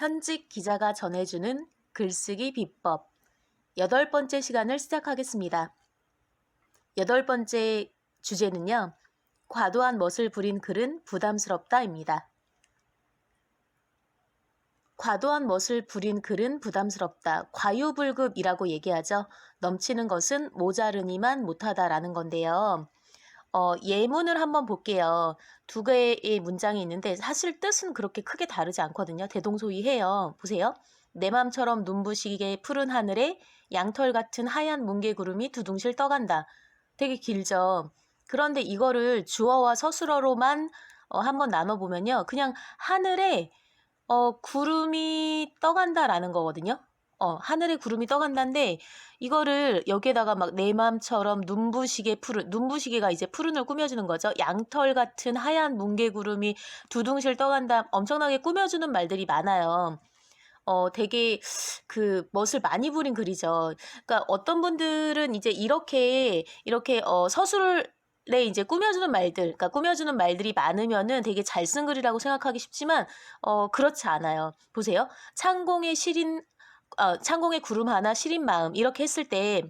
현직 기자가 전해주는 글쓰기 비법 여덟 번째 시간을 시작하겠습니다. 여덟 번째 주제는요. 과도한 멋을 부린 글은 부담스럽다입니다. 과도한 멋을 부린 글은 부담스럽다. 과유불급이라고 얘기하죠. 넘치는 것은 모자르니만 못하다라는 건데요. 어, 예문을 한번 볼게요. 두 개의 문장이 있는데 사실 뜻은 그렇게 크게 다르지 않거든요. 대동소이해요. 보세요. 내 맘처럼 눈부시게 푸른 하늘에 양털 같은 하얀 뭉게구름이 두둥실 떠간다. 되게 길죠. 그런데 이거를 주어와 서술어로만 어, 한번 나눠보면요. 그냥 하늘에 어, 구름이 떠간다라는 거거든요. 어, 하늘에 구름이 떠간다인데 이거를 여기에다가 막 내 맘처럼 눈부시게 푸른 눈부시게가 이제 푸른을 꾸며주는 거죠. 양털 같은 하얀 뭉게 구름이 두둥실 떠간다. 엄청나게 꾸며주는 말들이 많아요. 어, 되게 그 멋을 많이 부린 글이죠. 그러니까 어떤 분들은 이제 이렇게 이렇게 어, 서술에 이제 꾸며주는 말들, 그러니까 꾸며주는 말들이 많으면은 되게 잘 쓴 글이라고 생각하기 쉽지만 어, 그렇지 않아요. 보세요. 창공의 시린 어, 창공의 구름 하나 시린 마음 이렇게 했을 때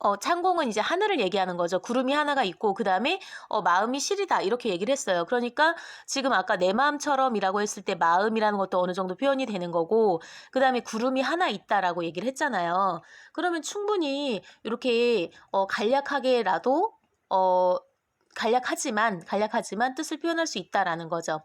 어, 창공은 이제 하늘을 얘기하는 거죠. 구름이 하나가 있고, 그 다음에, 어, 마음이 시리다. 이렇게 얘기를 했어요. 그러니까 지금 아까 내 마음처럼이라고 했을 때 마음이라는 것도 어느 정도 표현이 되는 거고, 그 다음에 구름이 하나 있다라고 얘기를 했잖아요. 그러면 충분히 이렇게, 어, 간략하게라도, 어, 간략하지만, 간략하지만 뜻을 표현할 수 있다라는 거죠.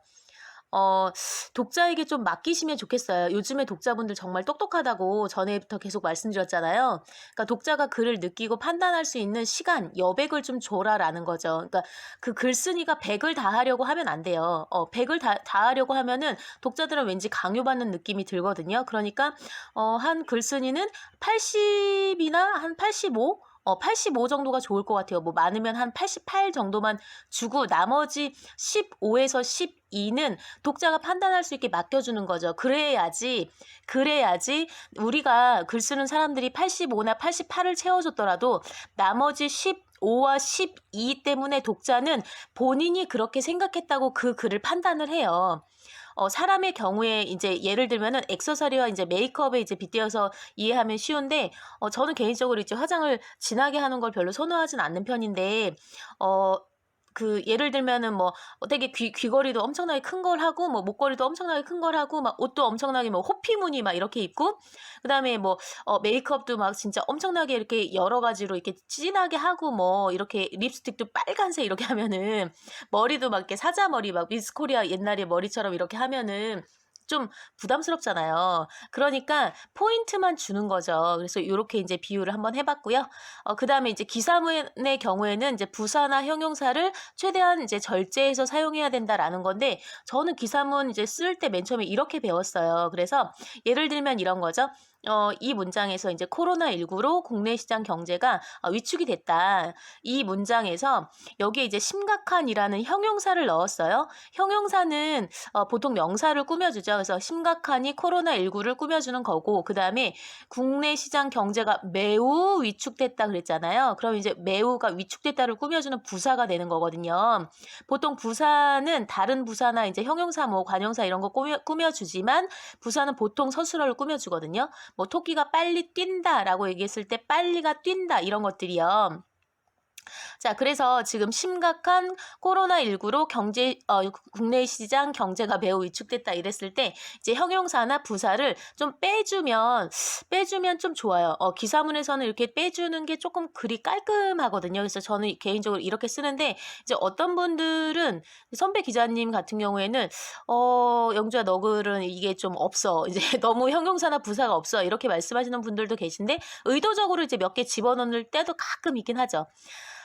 어, 독자에게 좀 맡기시면 좋겠어요. 요즘에 독자분들 정말 똑똑하다고 전에부터 계속 말씀드렸잖아요. 그러니까 독자가 글을 느끼고 판단할 수 있는 시간, 여백을 좀 줘라라는 거죠. 그러니까 그 글쓴이가 100을 다 하려고 하면 안 돼요. 어, 100을 다, 다 하려고 하면은 독자들은 왠지 강요받는 느낌이 들거든요. 그러니까, 어, 한 글쓴이는 80이나 한 85? 어, 85 정도가 좋을 것 같아요. 뭐 많으면 한 88 정도만 주고 나머지 15에서 12는 독자가 판단할 수 있게 맡겨주는 거죠. 그래야지, 그래야지 우리가 글 쓰는 사람들이 85나 88을 채워줬더라도 나머지 10 5와 12 때문에 독자는 본인이 그렇게 생각했다고 그 글을 판단을 해요. 어, 사람의 경우에 이제 예를 들면은 액세서리와 이제 메이크업에 이제 빗대어서 이해하면 쉬운데 어, 저는 개인적으로 이제 화장을 진하게 하는 걸 별로 선호하진 않는 편인데 어, 그 예를 들면은 뭐 되게 귀 귀걸이도 엄청나게 큰 걸 하고 뭐 목걸이도 엄청나게 큰 걸 하고 막 옷도 엄청나게 뭐 호피무늬 막 이렇게 입고 그다음에 뭐 어, 메이크업도 막 진짜 엄청나게 이렇게 여러 가지로 이렇게 진하게 하고 뭐 이렇게 립스틱도 빨간색 이렇게 하면은 머리도 막 이렇게 사자머리 막 미스코리아 옛날에 머리처럼 이렇게 하면은 좀 부담스럽잖아요. 그러니까 포인트만 주는 거죠. 그래서 이렇게 이제 비유를 한번 해봤고요. 어, 그 다음에 이제 기사문의 경우에는 이제 부사나 형용사를 최대한 이제 절제해서 사용해야 된다라는 건데 저는 기사문 이제 쓸 때 맨 처음에 이렇게 배웠어요. 그래서 예를 들면 이런 거죠. 어, 이 문장에서 이제 코로나19로 국내 시장 경제가 어, 위축이 됐다. 이 문장에서 여기에 이제 심각한이라는 형용사를 넣었어요. 형용사는 어, 보통 명사를 꾸며주죠. 그래서 심각한이 코로나19를 꾸며주는 거고, 그 다음에 국내 시장 경제가 매우 위축됐다 그랬잖아요. 그럼 이제 매우가 위축됐다를 꾸며주는 부사가 되는 거거든요. 보통 부사는 다른 부사나 이제 형용사, 뭐 관용사 이런 거 꾸며, 꾸며주지만 부사는 보통 서술어를 꾸며주거든요. 뭐 토끼가 빨리 뛴다라고 얘기했을 때 빨리가 뛴다 이런 것들이요. 자, 그래서 지금 심각한 코로나19로 경제, 어, 국내 시장 경제가 매우 위축됐다 이랬을 때 이제 형용사나 부사를 좀 빼주면, 빼주면 좀 좋아요. 어, 기사문에서는 이렇게 빼주는 게 조금 글이 깔끔하거든요. 그래서 저는 개인적으로 이렇게 쓰는데 이제 어떤 분들은 선배 기자님 같은 경우에는 어, 영주야, 너 글은 이게 좀 없어. 이제 너무 형용사나 부사가 없어. 이렇게 말씀하시는 분들도 계신데 의도적으로 이제 몇 개 집어넣을 때도 가끔 있긴 하죠.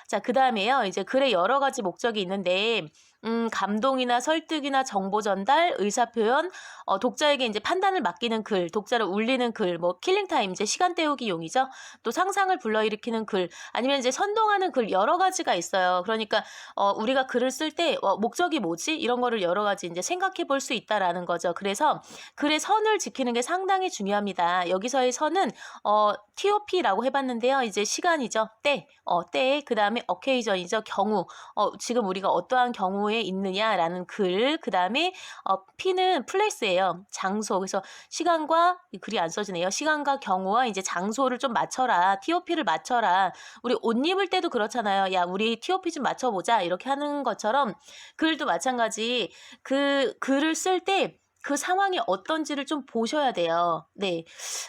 자, 그 다음에요. 이제 글에 여러 가지 목적이 있는데, 음, 감동이나 설득이나 정보 전달, 의사 표현, 어, 독자에게 이제 판단을 맡기는 글, 독자를 울리는 글, 뭐 킬링 타임, 이제 시간 때우기 용이죠. 또 상상을 불러일으키는 글, 아니면 이제 선동하는 글 여러 가지가 있어요. 그러니까 어, 우리가 글을 쓸 때 어, 목적이 뭐지? 이런 거를 여러 가지 이제 생각해 볼 수 있다라는 거죠. 그래서 글의 선을 지키는 게 상당히 중요합니다. 여기서의 선은 어, TOP라고 해봤는데요. 이제 시간이죠. 때, 어, 때, 그 다음에 occasion이죠. 경우. 어, 지금 우리가 어떠한 경우 경우에 있느냐라는 글, 그 다음에 어, P는 플레이스예요. 장소. 그래서 시간과 이 글이 안 써지네요. 시간과 경우와 이제 장소를 좀 맞춰라. TOP를 맞춰라. 우리 옷 입을 때도 그렇잖아요. 야, 우리 TOP 좀 맞춰보자. 이렇게 하는 것처럼 글도 마찬가지. 그 글을 쓸때 그 상황이 어떤지를 좀 보셔야 돼요. 네.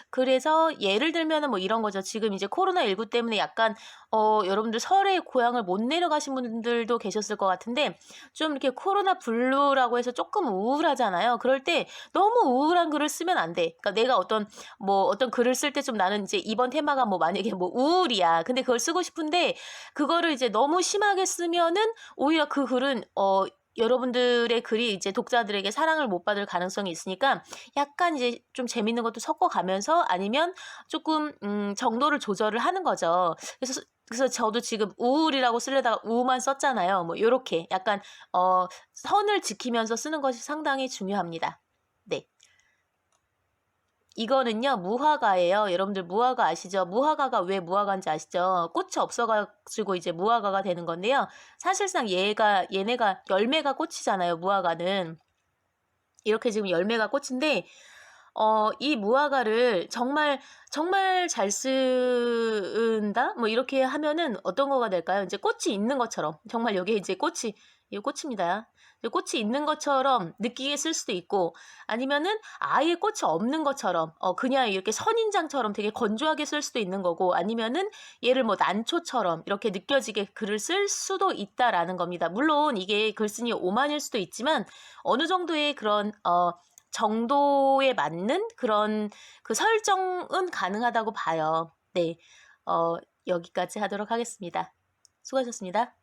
그래서 예를 들면은 뭐 이런 거죠. 지금 이제 코로나19 때문에 약간 어, 여러분들 설에 고향을 못 내려가신 분들도 계셨을 것 같은데 좀 이렇게 코로나 블루라고 해서 조금 우울하잖아요. 그럴 때 너무 우울한 글을 쓰면 안 돼. 그러니까 내가 어떤 뭐 어떤 글을 쓸 때 좀 나는 이제 이번 테마가 뭐 만약에 뭐 우울이야. 근데 그걸 쓰고 싶은데 그거를 이제 너무 심하게 쓰면은 오히려 그 글은 어 여러분들의 글이 이제 독자들에게 사랑을 못 받을 가능성이 있으니까 약간 이제 좀 재밌는 것도 섞어가면서 아니면 조금 음, 정도를 조절을 하는 거죠. 그래서 그래서 저도 지금 우울이라고 쓰려다가 우만 썼잖아요. 뭐 요렇게 약간 어 선을 지키면서 쓰는 것이 상당히 중요합니다. 네. 이거는요 무화과예요. 여러분들 무화과 아시죠? 무화과가 왜 무화과인지 아시죠? 꽃이 없어가지고 이제 무화과가 되는 건데요. 사실상 얘가 얘네가 열매가 꽃이잖아요. 무화과는 이렇게 지금 열매가 꽃인데 어, 이 무화과를 정말 정말 잘 쓴다 뭐 이렇게 하면은 어떤 거가 될까요? 이제 꽃이 있는 것처럼 정말 여기 이제 꽃이 이 꽃입니다. 꽃이 있는 것처럼 느끼게 쓸 수도 있고 아니면은 아예 꽃이 없는 것처럼 어 그냥 이렇게 선인장처럼 되게 건조하게 쓸 수도 있는 거고 아니면은 얘를 뭐 난초처럼 이렇게 느껴지게 글을 쓸 수도 있다라는 겁니다. 물론 이게 글쓴이 오만일 수도 있지만 어느 정도의 그런 어 정도에 맞는 그런 그 설정은 가능하다고 봐요. 네. 어, 여기까지 하도록 하겠습니다. 수고하셨습니다.